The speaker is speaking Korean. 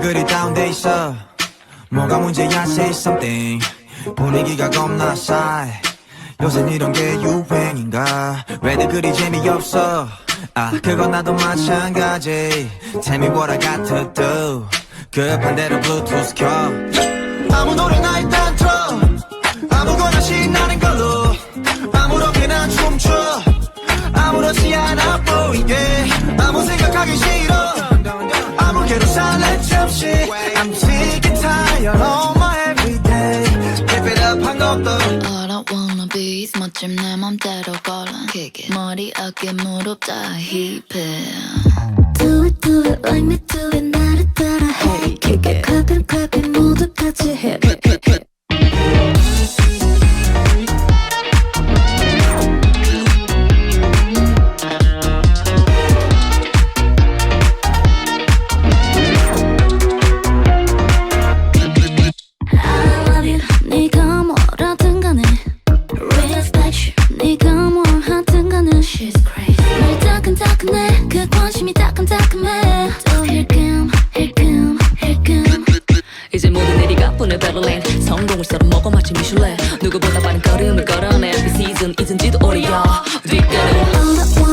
그리 다운돼 있어? 뭐가 문제야 say something. 분위기가 겁나 싸해 요새 이런 게 유행인가? 그리 재미없어? 아 그건 나도 마찬가지. Tell me what I got to do 급한 대로 블루투스 켜. 아무 노래나 일단 하기 싫어 아무개로 살래 잠시 I'm sick and tired of my everyday Keep it up 한 것도 All I wanna be is 멋짐 내 맘대로 걸어 Kick it 머리 어깨 무릎 다 힙해 Do it, do it like me, do it 나 성공을 썰어 먹어 마치 미슐랭 누구보다 빠른 걸음을 걸어내 이 시즌 잊은지도 오래야 뒷걸음 All I want